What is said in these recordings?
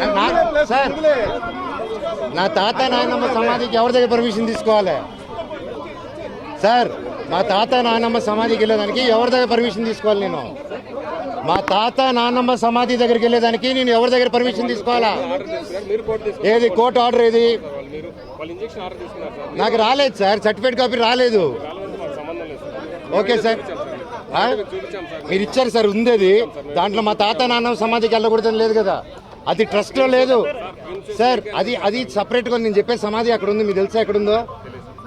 నా- సార్ నా తాత నాయనమ్మ సమాధికి ఎవరి దగ్గర పర్మిషన్ తీసుకోవాలి? సార్ మా తాత నాయనమ్మ సమాధికి వెళ్ళేదానికి ఎవరి దగ్గర పర్మిషన్ తీసుకోవాలి నేను? మా తాత నాన్నమ్మ సమాధి దగ్గరికి వెళ్ళేదానికి నేను ఎవరి దగ్గర పర్మిషన్ తీసుకోవాలా? ఏది కోర్టు ఆర్డర్ ఏది? నాకు రాలేదు సార్ సర్టిఫికేట్ కాపీ రాలేదు. Okay sir. మీరు ఇచ్చారు సార్ ఉంది అది దాంట్లో మా తాత నాన్న సమాధికి వెళ్ళకూడదని లేదు కదా. అది ట్రస్ట్లో లేదు. సార్ అది అది సపరేట్గా నేను చెప్పే సమాధి అక్కడ ఉంది మీకు తెలుసా ఎక్కడ ఉందో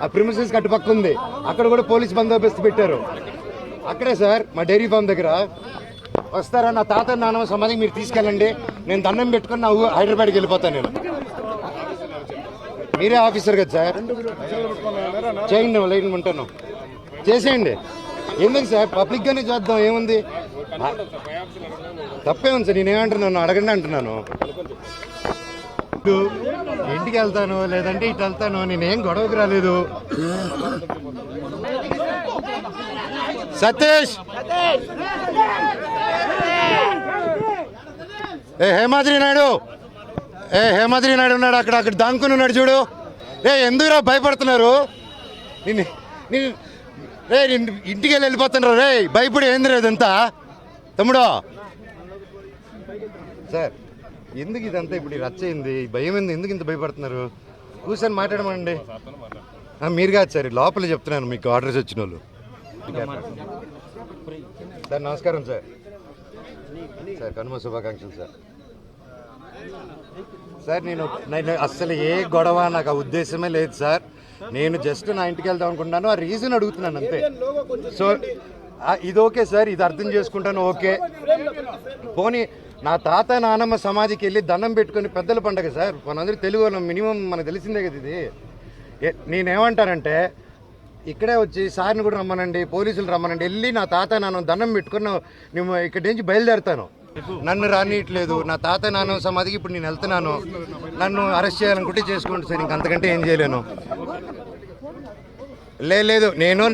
ఆ ప్రిమిసెస్ కట్టుపక్క ఉంది. అక్కడ కూడా పోలీస్ బందోబస్తు పెట్టారు. అక్కడే సార్ మా డైరీ ఫామ్ దగ్గర. వస్తారా నా తాత నాన్న సమాధికి మీరు తీసుకెళ్ళండి. నేను దండం పెట్టుకుని నా హైదరాబాద్కి వెళ్ళిపోతాను నేను. మీరే ఆఫీసర్ కదా సార్. చేయండి లైన్ ఉంటాను. చేసేయండి. ఎందుకు సార్? పబ్లిక్గానే చూద్దాం. ఏముంది? తప్పే ఉంది సార్ నేనేమంటున్నాను అడగండి అంటున్నాను. ఇంటికి వెళ్తాను లేదంటే ఇటు వెళ్తాను నేనేం గొడవకు రాలేదు. సతీష్! ఏ హేమాద్రి నాయుడు! ఏ హేమాద్రి నాయుడు ఉన్నాడు అక్కడ అక్కడ దాంకుని ఉన్నాడు చూడు. ఏ ఎందుకురా భయపడుతున్నారు? నిన్ను నేను రే ఇంటికి వెళ్ళి వెళ్ళిపోతున్నారు రే భయపడి ఏంది ఇదంతా? తమ్ముడు. సార్ ఎందుకు ఇదంతా ఇప్పుడు ఈ రచ్చ అయింది? ఈ భయం ఏంది? ఎందుకు ఇంత భయపడుతున్నారు? కూర్చొని మాట్లాడమండి ఆ, మీరు కాదు సార్ లోపల చెప్తున్నాను మీకు ఆర్డర్స్ వచ్చిన వాళ్ళు సార్ నమస్కారం సార్. సార్ కనుమ శుభాకాంక్షలు సార్. సార్ నేను నేను అస్సలు ఏ గొడవ నాకు ఆ ఉద్దేశమే లేదు సార్. నేను జస్ట్ నా ఇంటికి వెళ్దాం అనుకుంటున్నాను. ఆ రీజన్ అడుగుతున్నాను అంతే. సో ఇది ఓకే సార్ ఇది అర్థం చేసుకుంటాను ఓకే. పోనీ నా తాత నానమ్మ సమాధికి వెళ్ళి దండం పెట్టుకొని పెద్దల పండగ సార్. మనందరూ తెలుగు వాళ్ళం మినిమం మనకు తెలిసిందే కదా ఇది. ఏ- నేనేమంటానంటే ఇక్కడే వచ్చి సార్ని కూడా రమ్మనండి పోలీసులు రమ్మనండి వెళ్ళి నా తాత నాన్న దండం పెట్టుకుని నేను ఇక్కడి నుంచి బయలుదేరుతాను. నన్ను రానియట్లేదు నా తాత నాన్న సమాధికి ఇప్పుడు నేను వెళ్తున్నాను. నన్ను అరెస్ట్ చేయాలనుకుంటే చేసుకోండి సార్ ఇంకంతకంటే ఏం చేయలేను. లే- లేదు నేను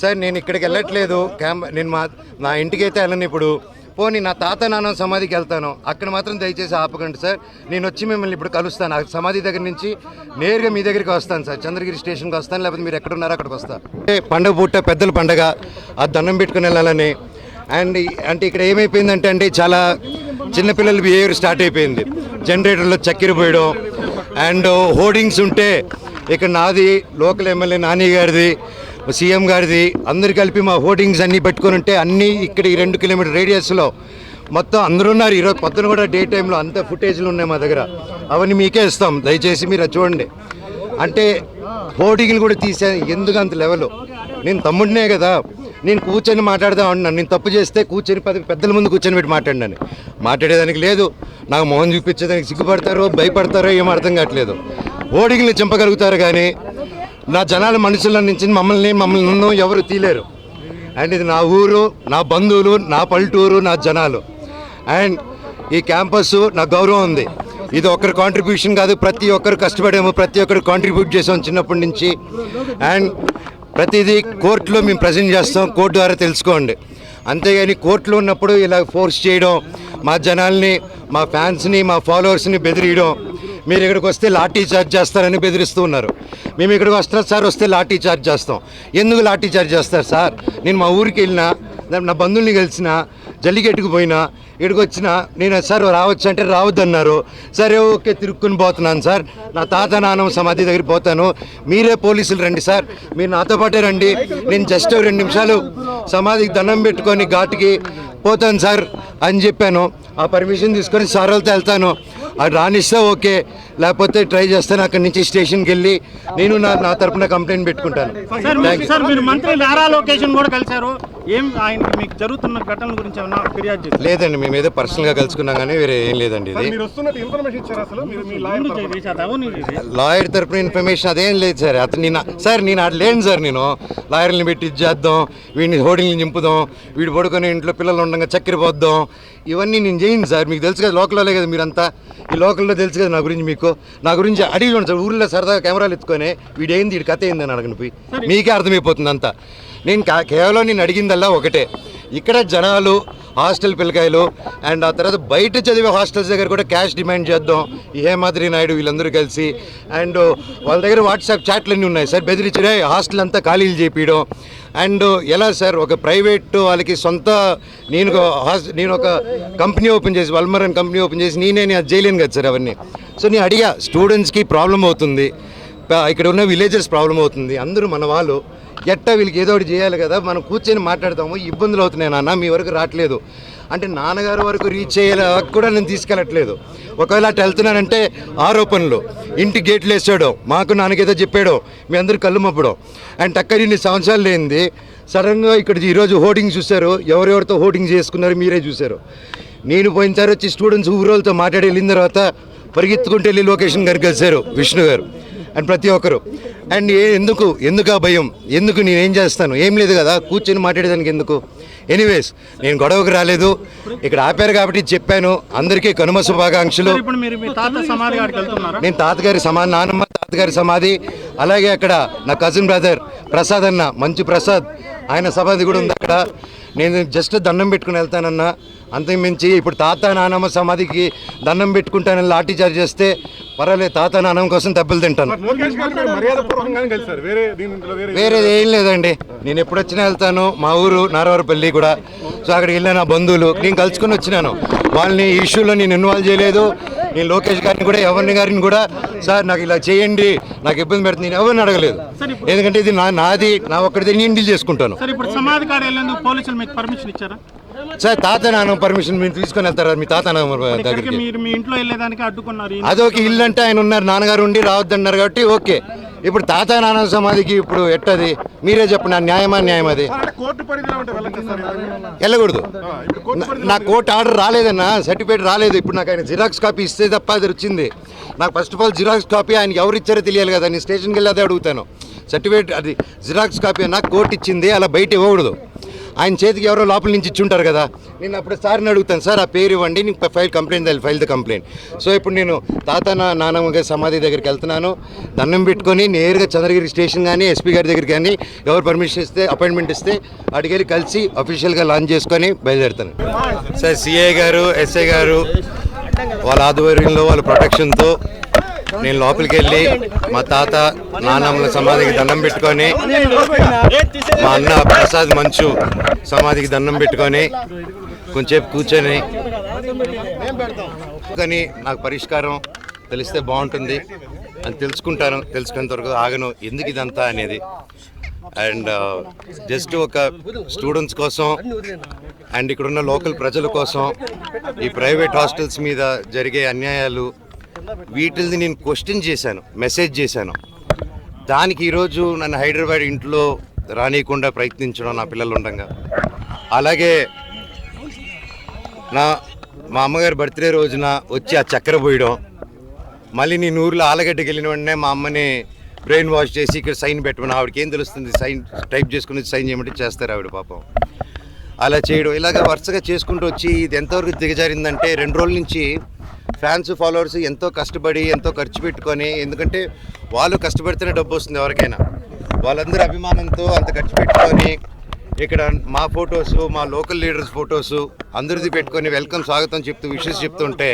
సార్ నేను ఇక్కడికి వెళ్ళట్లేదు. క్యాంప్ నేను మా నా ఇంటికి అయితే వెళ్ళను ఇప్పుడు. పోనీ నా తాత నాన్న సమాధికి వెళ్తాను. అక్కడ మాత్రం దయచేసి ఆపకండి సార్. నేను వచ్చి మిమ్మల్ని ఇప్పుడు కలుస్తాను. ఆ సమాధి దగ్గర నుంచి నేరుగా మీ దగ్గరికి వస్తాను సార్. చంద్రగిరి స్టేషన్కి వస్తాను లేకపోతే మీరు ఎక్కడున్నారో అక్కడికి వస్తాను. అంటే పండగ పూట పెద్దల పండగ ఆ దండం పెట్టుకుని వెళ్ళాలని. అండ్ అంటే ఇక్కడ ఏమైపోయిందంటే అండి చాలా చిన్నపిల్లల బిహేవియర్ స్టార్ట్ అయిపోయింది. జనరేటర్లో చక్కెర పోయడం. అండ్ హోర్డింగ్స్ ఉంటే ఇక్కడ నాది లోకల్ ఎమ్మెల్యే నాని గారిది సీఎం గారిది అందరు కలిపి మా హోర్డింగ్స్ అన్నీ పెట్టుకుని ఉంటే అన్నీ ఇక్కడ ఈ రెండు కిలోమీటర్ రేడియస్లో మొత్తం అందరూ ఉన్నారు. ఈరోజు పొద్దున కూడా డే టైంలో అంత ఫుటేజ్లు ఉన్నాయి మా దగ్గర. అవన్నీ మీకే ఇస్తాం. దయచేసి మీరు చూడండి. అంటే హోర్డింగ్లు కూడా తీసే ఎందుకు అంత లెవెల్? నేను తమ్ముడినే కదా. నేను కూర్చొని మాట్లాడదాం అంటున్నాను నేను తప్పు చేస్తే కూర్చొని పది పెద్దల ముందు కూర్చొని పెట్టి మాట్లాడినాను మాట్లాడేదానికి లేదు. నాకు మొహం చూపించేదానికి సిగ్గుపడతారో భయపడతారో ఏం అర్థం కావట్లేదు. హోర్డింగ్లు చంపగలుగుతారు కానీ నా జనాల మనుషుల నుంచి మమ్మల్ని మమ్మల్ని నన్ను ఎవరు తీలేరు. అండ్ ఇది నా ఊరు నా బంధువులు నా పల్లెటూరు నా జనాలు. అండ్ ఈ క్యాంపస్ నా గౌరవం ఉంది. ఇది ఒకరి కాంట్రిబ్యూషన్ కాదు ప్రతి ఒక్కరు కష్టపడాము ప్రతి ఒక్కరు కాంట్రిబ్యూట్ చేసాం చిన్నప్పటి నుంచి. అండ్ ప్రతిదీ కోర్టులో మేము ప్రజెంట్ చేస్తాం కోర్టు ద్వారా తెలుసుకోండి. అంతేగాని కోర్టులో ఉన్నప్పుడు ఇలా ఫోర్స్ చేయడం మా జనాల్ని మా ఫ్యాన్స్ని మా ఫాలోవర్స్ని బెదిరియడం మీరు ఇక్కడికి వస్తే లాఠీ చార్జ్ చేస్తారని బెదిరిస్తూ ఉన్నారు. మేము ఇక్కడికి వస్తున్నారు సార్ వస్తే లాఠీ చార్జ్ చేస్తాం. ఎందుకు లాఠీ చార్జ్ చేస్తారు సార్? నేను మా ఊరికి వెళ్ళినా నా- నా బంధువుల్ని కలిసిన జల్లికెట్టుకు పోయినా ఇక్కడికి వచ్చిన నేను సార్ రావచ్చు అంటే రావద్దన్నారు. సరే ఓకే తిరుక్కుని పోతున్నాను సార్. నా తాత నాన్న సమాధి దగ్గర పోతాను. మీరే పోలీసులు రండి సార్. మీరు నాతో పాటే రండి. నేను జస్ట్ రెండు నిమిషాలు సమాధికి దండం పెట్టుకొని ఘాటుకి పోతాను సార్ అని చెప్పాను. ఆ పర్మిషన్ తీసుకొని సార్ వాళ్ళతో వెళ్తాను. అది రానిస్తే ఓకే లేకపోతే ట్రై చేస్తాను అక్కడి నుంచి స్టేషన్కి వెళ్ళి నేను నా నా తరపున కంప్లైంట్ పెట్టుకుంటాను. సార్ మీరు- మంత్రి నారా లొకేషన్ కూడా కలిశారు. ఏం ఆయనకి మీకు జరుగుతున్న ఘటనల గురించి ఏమన్నా ఫిర్యాదు చేశారు? లేదండి మేము ఏదో పర్సనల్గా కలుసుకున్నాం కానీ వేరే ఏం లేదండి ఇది. మీరు వస్తున్నట్టు ఇన్ఫర్మేషన్ ఇచ్చారు అసలు? మీరు మీ లాయర్ అది. లాయర్ తరపున ఇన్ఫర్మేషన్ అదేం లేదు సార్. అతను నేను సార్ నేను అటు లేను సార్ నేను. లాయర్ని పెట్టి ఇది చేద్దాం వీడిని హోర్డింగ్ని నింపుదాం వీడు పడుకొని ఇంట్లో పిల్లలు ఉండగా చక్కెర పోద్దాం. ఇవన్నీ నేను చేయను సార్. మీకు తెలుసు కదా లోకల్లో కదా మీరంతా. ఈ లోకల్లో తెలుసు కదా నా గురించి మీకు? నా గురించి అడిగి చూడండి సార్. ఊళ్ళో సరదాగా కెమెరాలు ఎత్తుకొని వీడు ఏంది వీడి కథ ఏందని అడగను పోయి. మీకే అర్థమైపోతుంది అంతా. నేను కేవలం నేను అడిగిందల్లా ఒకటే. ఇక్కడ జనాలు హాస్టల్ పిల్లకాయలు అండ్ ఆ తర్వాత బయట చదివే హాస్టల్స్ దగ్గర కూడా క్యాష్ డిమాండ్ చేద్దాం. హేమాద్రి నాయుడు వీళ్ళందరూ కలిసి. అండ్ వాళ్ళ దగ్గర వాట్సాప్ చాట్లు అన్నీ ఉన్నాయి. సార్ బెదిరించడే హాస్టల్ అంతా ఖాళీలు చేపించడం అండ్ ఎలా సార్ ఒక ప్రైవేట్ వాళ్ళకి సొంత నేను నేను ఒక కంపెనీ ఓపెన్ చేసి వల్మరన్ కంపెనీ ఓపెన్ చేసి నేనే నేను అది చేయలేను కదా సార్ అవన్నీ. సో నేను అడిగా స్టూడెంట్స్కి ప్రాబ్లం అవుతుంది. ఇక్కడ ఉన్న విలేజెస్ ప్రాబ్లం అవుతుంది. అందరూ మన వాళ్ళు ఎట్టా వీళ్ళకి ఏదో ఒకటి చేయాలి కదా మనం కూర్చొని మాట్లాడతాము ఇబ్బందులు అవుతున్నాయి నాన్న మీ వరకు రావట్లేదు. అంటే నాన్నగారి వరకు రీచ్ అయ్యేలా కూడా నేను తీసుకెళ్ళట్లేదు. ఒకవేళ అటు వెళ్తున్నానంటే ఆరోపణలు. ఇంటి గేట్లు వేసాడో మాకు నాన్నకేదో చెప్పాడో మీ అందరు కళ్ళు మప్పడం అండ్ టక్కర్ ఇన్ని సంవత్సరాలు లేనిది సడన్గా ఇక్కడ ఈరోజు హోర్డింగ్ చూశారు ఎవరెవరితో హోర్డింగ్ చేసుకున్నారు మీరే చూశారు. నేను పోయినసారి వచ్చి స్టూడెంట్స్ ఊరోళ్ళతో మాట్లాడి వెళ్ళిన తర్వాత పరిగెత్తుకుంటూ వెళ్ళి లొకేషన్ గారు కలిశారు విష్ణు గారు అండ్ ప్రతి ఒక్కరు. అండ్ ఏ ఎందుకు? ఎందుకు ఆ భయం? ఎందుకు నేను ఏం చేస్తాను? ఏం లేదు కదా? కూర్చొని మాట్లాడేదానికి ఎందుకు? ఎనీవేస్ నేను గొడవకు రాలేదు. ఇక్కడ ఆపారు కాబట్టి చెప్పాను. అందరికీ కనుమ శుభాకాంక్షలు. నేను తాతగారి సమాధి నానమ్మ తాతగారి సమాధి. అలాగే అక్కడ నా కజిన్ బ్రదర్ ప్రసాద్ అన్న మంచు ప్రసాద్. ఆయన సమాధి కూడా ఉంది అక్కడ. నేను జస్ట్ దండం పెట్టుకుని వెళ్తానన్నా. అంతకు మించి ఇప్పుడు తాత నానమ్మ సమాధికి దండం పెట్టుకుంటానని లాఠీ చార్జ్ చేస్తే పర్వాలేదు తాత నానమ్మ కోసం దెబ్బలు తింటాను. వేరేది ఏం లేదండి. నేను ఎప్పుడు వచ్చినా వెళ్తాను మా ఊరు నారవరపల్లి కూడా. సో అక్కడికి వెళ్ళిన నా బంధువులు నేను కలుసుకొని వచ్చినాను. వాళ్ళని ఈ ఇష్యూలో నేను ఇన్వాల్వ్ చేయలేదు. నేను లోకేష్ గారిని కూడా ఎవరిని గారిని కూడా సార్ నాకు ఇలా చేయండి నాకు ఇబ్బంది పెడుతుంది నేను ఎవరిని అడగలేదు. ఎందుకంటే ఇది నా నాది నా ఒక్కడిది నేను డీల్ చేసుకుంటాను. సార్ ఇప్పుడు సమాధి పోలీసులు మీకు పర్మిషన్ ఇచ్చారా? సార్ తాత నాన్న పర్మిషన్ మీరు తీసుకొని వెళ్తారా? మీ తాత నాన్న దగ్గరికి. మీరు మీ ఇంట్లో వెళ్ళేదానికి అడ్డుకున్నారు. అదొక ఇల్లు అంటే ఆయన ఉన్నారు నాన్నగారు ఉండి రావద్దన్నారు కాబట్టి ఓకే. ఇప్పుడు తాత నాన్న సమాధికి ఇప్పుడు ఎట్టది? మీరే చెప్పండి నా న్యాయమా న్యాయం అది. వెళ్ళకూడదు. నా కోర్టు ఆర్డర్ రాలేదన్నా సర్టిఫికేట్ రాలేదు. ఇప్పుడు నాకు ఆయన జిరాక్స్ కాపీ ఇస్తే తప్ప అది వచ్చింది. నాకు first of all xerox copy ఆయన ఎవరు ఇచ్చారో తెలియాలి కదా. నేను స్టేషన్కి వెళ్ళి అదే అడుగుతాను. సర్టిఫికేట్ అది జిరాక్స్ కాపీ నాకు కోర్టు ఇచ్చింది అలా బయట ఇవ్వకూడదు. ఆయన చేతికి ఎవరో లోపల నుంచి ఇచ్చుంటారు కదా. నేను అప్పుడు సార్ని అడుగుతాను సార్ ఆ పేరు ఇవ్వండి నీకు ఫైల్ కంప్లైంట్ దాని ఫైల్ ద కంప్లైంట్. సో ఇప్పుడు నేను తాత నా నానమ్మ గారి సమాధి దగ్గరికి వెళ్తున్నాను. దండం పెట్టుకొని నేరుగా చంద్రగిరి స్టేషన్ కానీ ఎస్పీ గారి దగ్గరికి కానీ ఎవరు పర్మిషన్ ఇస్తే అపాయింట్మెంట్ ఇస్తే అడిగేది కలిసి అఫీషియల్గా లాంచ్ చేసుకొని బయలుదేరుతాను. సార్ సిఐ గారు ఎస్ఐ గారు వాళ్ళ ఆధ్వర్యంలో వాళ్ళ ప్రొటెక్షన్తో నేను లోపలికి వెళ్ళి మా తాత నానమ్మల సమాధికి దండం పెట్టుకొని మా అన్న ప్రసాద్ మంచు సమాధికి దండం పెట్టుకొని కొంచెంసేపు కూర్చొని కానీ నాకు పరిష్కారం తెలిస్తే బాగుంటుంది. అని తెలుసుకుంటాను తెలుసుకునేంత వరకు ఆగను. ఎందుకు ఇదంతా అనేది? అండ్ uh, జస్ట్ ఒక స్టూడెంట్స్ కోసం అండ్ ఇక్కడున్న లోకల్ ప్రజల కోసం ఈ ప్రైవేట్ హాస్టల్స్ మీద జరిగే అన్యాయాలు వీటిని నేను క్వశ్చన్ చేశాను మెసేజ్ చేశాను. దానికి ఈరోజు నన్ను హైదరాబాద్ ఇంట్లో రానియకుండా ప్రయత్నించడం నా పిల్లలు ఉండగా. అలాగే నా మా అమ్మగారి బర్త్డే రోజున వచ్చి ఆ చక్కెర పోయడం మళ్ళీ నేను ఊర్లో ఆలగడ్డకి వెళ్ళిన వెంటనే మా అమ్మని బ్రెయిన్ వాష్ చేసి ఇక్కడ సైన్ పెట్టమని ఆవిడకి ఏం తెలుస్తుంది? సైన్ టైప్ చేసుకుని సైన్ చేయమంటే చేస్తారు ఆవిడ పాపం. అలా చేయడం. ఇలాగ వరుసగా చేసుకుంటూ వచ్చి ఇది ఎంతవరకు దిగజారిందంటే రెండు రోజుల నుంచి ఫ్యాన్స్ ఫాలోవర్స్ ఎంతో కష్టపడి ఎంతో ఖర్చు పెట్టుకొని ఎందుకంటే వాళ్ళు కష్టపడితేనే డబ్బు వస్తుంది ఎవరికైనా. వాళ్ళందరూ అభిమానంతో అంత ఖర్చు పెట్టుకొని ఇక్కడ మా ఫొటోస్ మా లోకల్ లీడర్స్ ఫొటోస్ అందరిది పెట్టుకొని వెల్కమ్ స్వాగతం చెప్తూ విషెస్ చెప్తుంటే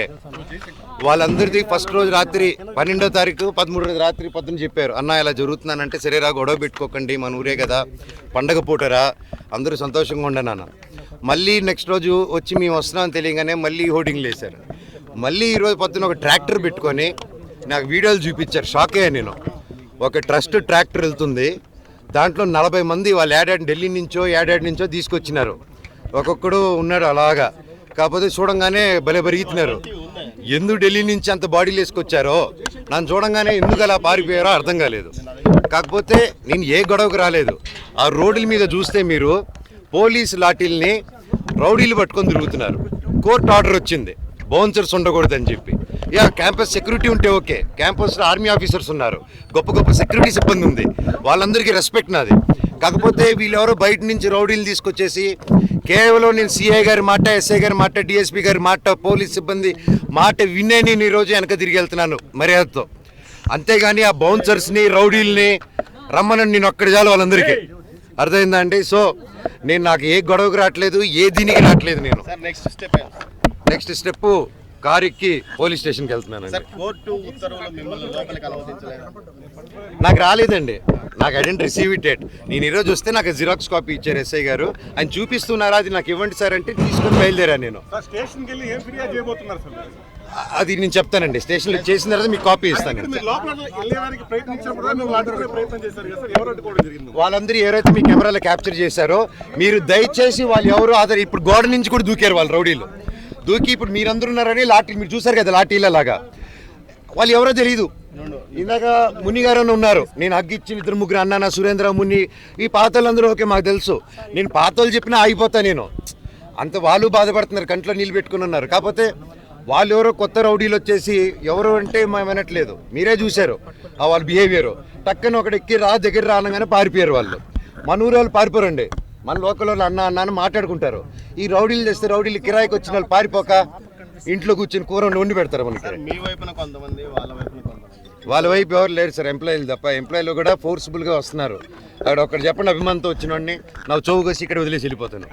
వాళ్ళందరిది ఫస్ట్ రోజు రాత్రి పన్నెండో తారీఖు పదమూడో రోజు రాత్రి పొద్దున చెప్పారు. అన్న ఇలా జరుగుతున్నానంటే సరేరా గొడవ పెట్టుకోకండి మన ఊరే కదా పండగ పూటరా అందరూ సంతోషంగా ఉండనాన్న మళ్ళీ నెక్స్ట్ రోజు వచ్చి మేము వస్తున్నామని తెలియగానే మళ్ళీ హోర్డింగ్లు వేశారు మళ్ళీ ఈరోజు పొద్దున ఒక ట్రాక్టర్ పెట్టుకొని నాకు వీడియోలు చూపించారు. షాక్ అయ్యాను నేను. ఒక ట్రస్ట్ ట్రాక్టర్ వెళ్తుంది. దాంట్లో నలభై మంది వాళ్ళు ఏడాడి ఢిల్లీ నుంచో ఏడాడి నుంచో తీసుకొచ్చినారు. ఒక్కొక్కడు ఉన్నాడు అలాగా. కాకపోతే చూడంగానే భలే పెరుగుతున్నారు ఎందుకు ఢిల్లీ నుంచి అంత బాడీలు వేసుకొచ్చారో? నన్ను చూడంగానే ఎందుకు అలా పారిపోయారో అర్థం కాలేదు. కాకపోతే నేను ఏ గొడవకు రాలేదు. ఆ రోడ్ల మీద చూస్తే మీరు పోలీస్ లాఠీల్ని రౌడీలు పట్టుకొని తిరుగుతున్నారు. కోర్టు ఆర్డర్ వచ్చింది. బౌన్సర్స్ ఉండకూడదని చెప్పి. యా క్యాంపస్ సెక్యూరిటీ ఉంటే ఓకే. క్యాంపస్లో ఆర్మీ ఆఫీసర్స్ ఉన్నారు. గొప్ప గొప్ప సెక్యూరిటీ సిబ్బంది ఉంది. వాళ్ళందరికీ రెస్పెక్ట్ నాది. కాకపోతే వీళ్ళెవరో బయట నుంచి రౌడీలు తీసుకొచ్చేసి కేవలం నేను సిఐ గారి మాట ఎస్ఐ గారి మాట డిఎస్పీ గారి మాట పోలీస్ సిబ్బంది మాట వినే నేను ఈరోజు వెనక తిరిగి వెళ్తున్నాను మర్యాదతో. అంతేగాని ఆ బౌన్సర్స్ని రౌడీల్ని రమ్మనని నేను ఒక్కడి చాలు వాళ్ళందరికీ. అర్థమైందా అండి సో నేను నాకు ఏ గొడవకు రావట్లేదు ఏ దీనికి రావట్లేదు నేను. Next step next step car ఎక్కి పోలీస్ స్టేషన్కి వెళ్తున్నానండి. సార్ కోర్టు ఉత్తర్వులు మిమ్మల్ని లోపలికి అనుమతించలేదు నాకు రాలేదండి. నాకు I didn't receive it date నేను ఈరోజు వస్తే నాకు జిరాక్స్ కాపీ ఇచ్చారు ఎస్ఐ గారు. ఆయన చూపిస్తున్నారా? అది నాకు ఇవ్వండి సార్ అంటే తీసుకొని బయలుదేరాను నేను. అది నేను చెప్తానండి. స్టేషన్లో చేసిన తర్వాత మీకు కాపీ ఇస్తాను వాళ్ళందరూ ఎవరైతే మీ కెమెరాలో క్యాప్చర్ చేశారో మీరు దయచేసి వాళ్ళు ఎవరు ఆధార్ ఇప్పుడు గోడ నుంచి కూడా దూకారు వాళ్ళు రౌడీలు. దూకి ఇప్పుడు మీరందరూ ఉన్నారని లాఠీ మీరు చూసారు కదా లాఠీల లాగా. వాళ్ళు ఎవరో తెలియదు ఇందాక ముని గారు అని ఉన్నారు. నేను అగ్గిచ్చిన ఇద్దరు ముగ్గురు అన్నాన సురేంద్ర ముని ఈ పాతలందరూ ఓకే మాకు తెలుసు. నేను పాతలు చెప్పినా ఆగిపోతా నేను. అంత వాళ్ళు బాధపడుతున్నారు కంట్లో నీళ్ళు పెట్టుకుని ఉన్నారు. కాకపోతే వాళ్ళు ఎవరో కొత్త రౌడీలు వచ్చేసి ఎవరు అంటే మేము వినట్లేదు. మీరే చూశారు ఆ వాళ్ళ బిహేవియర్ టక్కన ఒకటి ఎక్కి రా దగ్గర రానగానే పారిపోయారు వాళ్ళు. మన ఊరు వాళ్ళు పారిపోరండి. మన లోకల్ వాళ్ళు అన్న అన్న అని మాట్లాడుకుంటారు. ఈ రౌడీలు చేస్తే రౌడీలు కిరాయికి వచ్చిన వాళ్ళు పారిపోక ఇంట్లో కూర్చొని కూర వండి పెడతారు మనకి. మీ వైపున కొంతమంది వాళ్ళ వైపున వాళ్ళ వైపు ఎవరు లేరు సార్ ఎంప్లాయీలు తప్ప. ఎంప్లాయీలు కూడా ఫోర్స్ఫుల్గా వస్తున్నారు. అక్కడ ఒకటి చెప్పండి అభిమానంతో వచ్చిన వాడిని. నాకు చౌకసి ఇక్కడ వదిలేసి వెళ్ళిపోతాను.